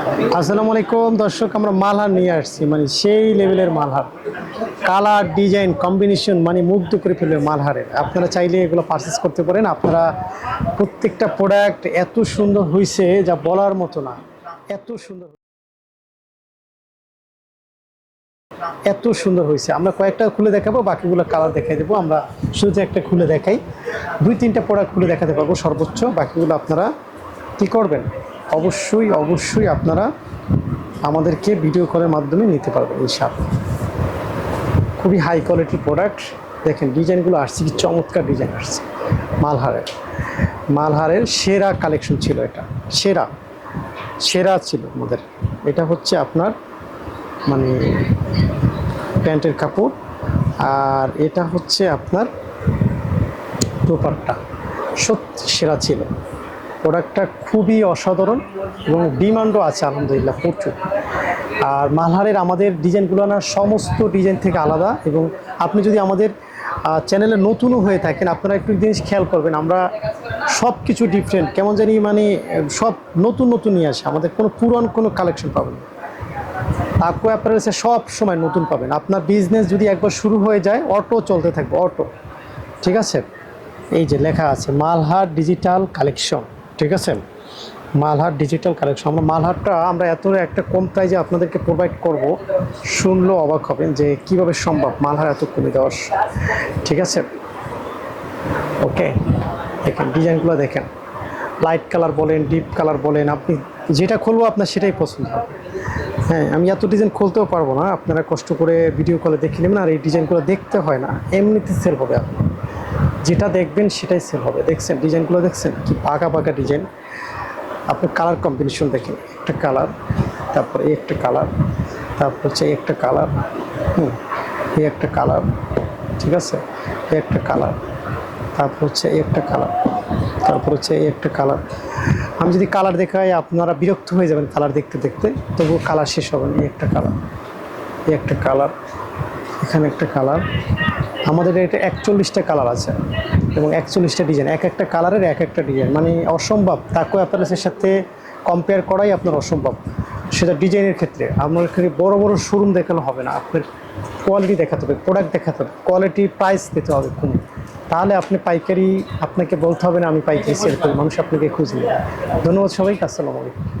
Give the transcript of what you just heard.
আসসালামু আলাইকুম। দর্শক, আমরা মালহার নিয়ে আসছি মানে সেই লেভেলের মালহার। কালার ডিজাইন কম্বিনেশন মানে মুগ্ধ করে ফেলবে মালহারের। আপনারা চাইলে এগুলো পারচেস করতে পারেন। আপনারা প্রত্যেকটা প্রোডাক্ট এত সুন্দর হয়েছে যা বলার মতো না। এত সুন্দর এত সুন্দর হয়েছে আমরা কয়েকটা খুলে দেখাবো, বাকিগুলো কালার দেখাই দেবো। আমরা শুধু একটা খুলে দেখাই। দুই, তিনটা প্রোডাক্ট খুলে দেখাতে পারব সর্বোচ্চ। বাকিগুলো আপনারা কী করবেন? অবশ্যই অবশ্যই আপনারা আমাদেরকে ভিডিও কলের মাধ্যমে নিতে পারবেন, ইনশাআল্লাহ। খুবই হাই কোয়ালিটির প্রোডাক্ট দেখেন, ডিজাইনগুলো আসছে কি? চমৎকার ডিজাইন আসছে। মালহারের। মালহারের সেরা কালেকশন ছিল এটা। সেরা। সেরা ছিল আমাদের। এটা হচ্ছে আপনার মানে প্যান্টের কাপড়। আর এটা হচ্ছে আপনার দোপাট্টা। সত্যি সেরা ছিল। প্রোডাক্টটা খুবই অসাধারণ এবং ডিমান্ডও আছে, আলহামদুলিল্লাহ, প্রচুর। আর মালহারের আমাদের ডিজাইনগুলো না, সমস্ত ডিজাইন থেকে আলাদা এবং আপনি যদি আমাদের চ্যানেলে নতুনও হয়ে থাকেন, আপনারা একটু জিনিস খেয়াল করবেন, আমরা সব কিছু ডিফারেন্ট কেমন জানি মানে সব নতুন নতুন নিয়ে আসে, আমাদের কোনো পুরান কোনো কালেকশন পাবেন। তাকু অ্যাপারেলসে সব সময় নতুন পাবেন। আপনার বিজনেস যদি একবার শুরু হয়ে যায় অটো চলতে থাকবে অটো ঠিক আছে? এই যে লেখা আছে, মালহার ডিজিটাল কালেকশন ঠিক আছে? মালহার ডিজিটাল কালেকশন আমরা মালহারটা, আমরা এত একটা কম প্রাইজে আপনাদেরকে প্রোভাইড করব শুনলেও অবাক হবেন যে কীভাবে সম্ভব মালহার এত কমে দেওয়ার। ঠিক আছে? ওকে দেখেন, ডিজাইনগুলো দেখেন। লাইট কালার বলেন ডিপ কালার বলেন, আপনি যেটা খুলবো আপনার সেটাই পছন্দ হবে। হ্যাঁ আমি এত ডিজাইন খুলতেও পারব না। আপনারা কষ্ট করে ভিডিও কলে দেখে নেবেন আর এই ডিজাইনগুলো দেখতে হয় না। এমনিতে সেল হবে আপনার। যেটা দেখবেন সেটাই সেল হবে। দেখছেন, ডিজাইনগুলো দেখছেন? কি পাকা পাকা ডিজাইন। আপনি কালার কম্বিনেশন দেখেন, একটা কালার তারপর একটা কালার তারপর হচ্ছে একটা কালার হুম, এই একটা কালার ঠিক আছে? একটা কালার তারপর হচ্ছে একটা কালার তারপর হচ্ছে এই একটা কালার আমি যদি কালার দেখাই, আপনারা বিরক্ত হয়ে যাবেন কালার দেখতে দেখতে, তবুও কালার শেষ হবে না একটা কালার এই একটা কালার এখানে একটা কালার। আমাদের এটা একচল্লিশটা কালার আছে এবং একচল্লিশটা ডিজাইন। এক একটা কালারের এক একটা ডিজাইন। মানে অসম্ভব। তাকো অ্যাপারেলসের সাথে কম্পেয়ার করাই আপনার অসম্ভব। সেটা ডিজাইনের ক্ষেত্রে। আপনার এখানে বড় বড় শোরুম দেখানো হবে না। আপনার কোয়ালিটি দেখাতে হবে প্রোডাক্ট দেখাতে হবে। কোয়ালিটি প্রাইস দিতে হবে কম তাহলে আপনি পাইকারি আপনাকে বলতে হবে না, আমি পাইকারি সেল করি। মানুষ আপনাকে খুঁজবে ধন্যবাদ সবাইকে। আসসালামু আলাইকুম।